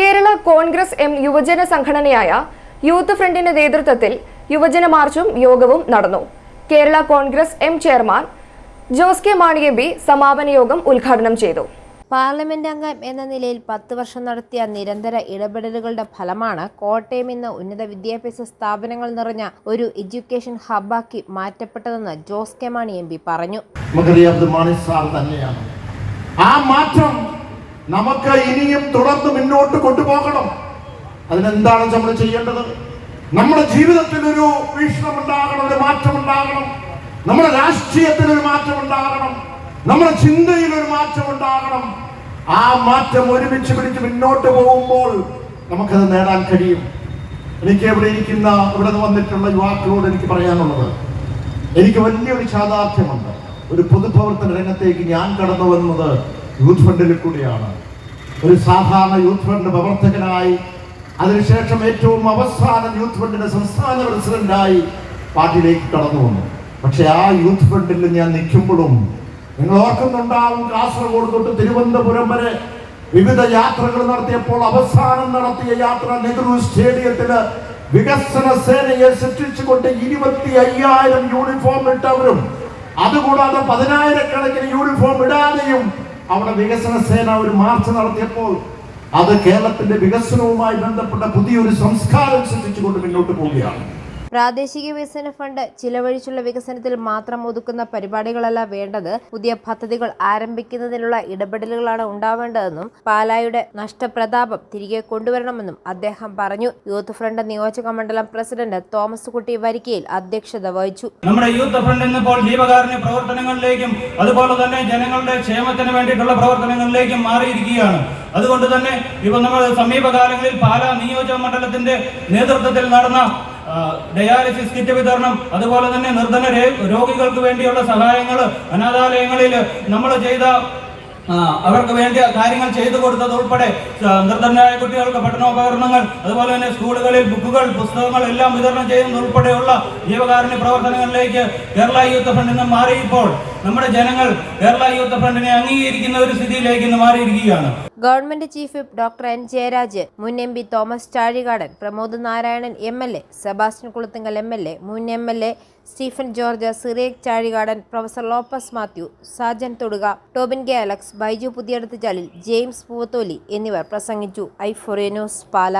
Kerala Congress M യുവജന സംഘടനയായ youth ഫ്രണ്ടിന്റെ നേതൃത്വത്തിൽ യുവജന മാർച്ചും യോഗവും നടന്നു. Kerala Congress M chairman Jose K Mani B സമാപന യോഗം ഉദ്ഘാടനം ചെയ്തു. പാർലമെന്റ് അംഗം എന്ന നിലയിൽ പത്ത് വർഷം നടത്തിയ നിരന്തര ഇടപെടലുകളുടെ ഫലമാണ് കോട്ടയം ഇന്ന് ഉന്നത വിദ്യാഭ്യാസ സ്ഥാപനങ്ങൾ നിറഞ്ഞ ഒരു എഡ്യൂക്കേഷൻ ഹബ്ബാക്കി മാറ്റപ്പെട്ടതെന്ന് Jose K Mani M P പറഞ്ഞു. നമുക്കറിയാം മാണി സാർ തന്നെയാണ്. ആ മാറ്റം നമുക്ക് ഇനിയും തുടർന്ന് മുന്നോട്ട് കൊണ്ടുപോകണം. അതിനെന്താണ് നമ്മൾ ചെയ്യേണ്ടത്? നമ്മുടെ ജീവിതത്തിൽ ഒരു വീക്ഷണം ഉണ്ടാകണം ഒരു മാറ്റം ഉണ്ടാകണം നമ്മുടെ രാഷ്ട്രീയത്തിൽ ഒരു മാറ്റം ഉണ്ടാകണം നമ്മുടെ ചിന്തയിൽ ഒരു മാറ്റം ഉണ്ടാകണം ആ മാറ്റം ഒരുമിച്ച് പിടിച്ച് മുന്നോട്ട് പോകുമ്പോൾ നമുക്കത് നേടാൻ കഴിയും. എനിക്ക് ഇവിടെ ഇരിക്കുന്ന ഇവിടെ വന്നിട്ടുള്ള യുവാക്കളോട് എനിക്ക് പറയാനുള്ളത്. എനിക്ക് വലിയൊരു യാഥാർത്ഥ്യമുണ്ട്. ഒരു പൊതുപ്രവർത്തന രംഗത്തേക്ക് ഞാൻ കടന്നു വന്നത് യൂത്ത് ഫണ്ടിൽ കൂടിയാണ്. ഒരു സാധാരണ യൂത്ത് ഫണ്ട് പ്രവർത്തകനായി അതിനുശേഷം ഏറ്റവും അവസാനം യൂത്ത് ഫണ്ടിന്റെ സംസ്ഥാന പ്രസിഡന്റായി പാർട്ടിയിലേക്ക് കടന്നു വന്നു. പക്ഷെ ആ യൂത്ത് ഫണ്ടിൽ ഞാൻ നിൽക്കുമ്പോഴും നിങ്ങൾ ഓർക്കുന്നുണ്ടാവും കാസർഗോഡ് തൊട്ട് തിരുവനന്തപുരം വരെ വിവിധ യാത്രകൾ നടത്തിയപ്പോൾ അവസാനം നടത്തിയ യാത്ര നെഹ്റു സ്റ്റേഡിയത്തിൽ വികസന സേനയെ സൃഷ്ടിച്ചുകൊണ്ട് ഇരുപത്തി അയ്യായിരം യൂണിഫോം ഇട്ടവരും. അതുകൂടാതെ പതിനായിരക്കണക്കിന് യൂണിഫോം ഇടാതെയും അവിടെ വികസന സേന ഒരു മാർച്ച് നടത്തിയപ്പോൾ അത് കേരളത്തിന്റെ വികസനവുമായി ബന്ധപ്പെട്ട പുതിയൊരു സംസ്കാരം സൃഷ്ടിച്ചുകൊണ്ട് മുന്നോട്ട് പോവുകയാണ്. പ്രാദേശിക വികസന ഫണ്ട് ചിലവഴിച്ചുള്ള വികസനത്തിൽ മാത്രം ഒതുക്കുന്ന പരിപാടികളല്ല വേണ്ടത്. പുതിയ പദ്ധതികൾ ആരംഭിക്കുന്നതിനുള്ള ഇടപെടലുകളാണ് ഉണ്ടാവേണ്ടതെന്നും പാലായുടെ നഷ്ടപ്രതാപം തിരികെ കൊണ്ടുവരണമെന്നും അദ്ദേഹം പറഞ്ഞു. യൂത്ത് ഫ്രണ്ട് നിയോജക മണ്ഡലം പ്രസിഡന്റ് തോമസ് കുട്ടി വരിക്കയിൽ അധ്യക്ഷത വഹിച്ചു. നമ്മുടെ യൂത്ത് ഫ്രണ്ട് ഇന്നിപ്പോൾ ജീവകാരുണ്യ പ്രവർത്തനങ്ങളിലേക്കും അതുപോലെ തന്നെ ജനങ്ങളുടെ ക്ഷേമത്തിന് വേണ്ടിയിട്ടുള്ള പ്രവർത്തനങ്ങളിലേക്കും മാറിയിരിക്കുകയാണ്. അതുകൊണ്ട് തന്നെ ഇപ്പൊ നമ്മൾ സമീപകാലങ്ങളിൽ പാലാ നിയോജക മണ്ഡലത്തിന്റെ നേതൃത്വത്തിൽ നടന്ന ഡയാലിസിസ് കിറ്റ് വിതരണം അതുപോലെ തന്നെ നിർധന രോഗികൾക്ക് വേണ്ടിയുള്ള സഹായങ്ങൾ അനാഥാലയങ്ങളിൽ നമ്മൾ ചെയ്ത അവർക്ക് വേണ്ടിയ കാര്യങ്ങൾ ചെയ്തു കൊടുത്തത് ഉൾപ്പെടെ നിർദ്ധനായ കുട്ടികൾക്ക് പഠനോപകരണങ്ങൾ അതുപോലെ തന്നെ സ്കൂളുകളിൽ ബുക്കുകൾ പുസ്തകങ്ങൾ എല്ലാം വിതരണം ചെയ്യുന്നത് ഉൾപ്പെടെയുള്ള ജീവകാരുണ്യ പ്രവർത്തനങ്ങളിലേക്ക് കേരള യൂത്ത് ഫ്രണ്ട് നിന്ന് മാറിയപ്പോൾ നമ്മുടെ ജനങ്ങൾ കേരള യൂത്ത് ഫണ്ടിനെ അംഗീകരിക്കുന്ന ഒരു സ്ഥിതിയിലേക്ക് ഇന്ന് മാറിയിരിക്കുകയാണ്. Government chief whip doctor N Jayaraj മുൻ M P Thomas Chazhikadan Pramod Narayanan M L A Sebastian Kulathinkal M L A മുൻ M L A Stephen George Cyriac Chazhikadan professor Lopez Mathew Sajan Thoduka Tobin K Alex Baiju Puthiyadath Chalil James Poovatholi എന്നിവർ പ്രസംഗിച്ചു. ഐ ഫൊറിയ ന്യൂസ് പാല.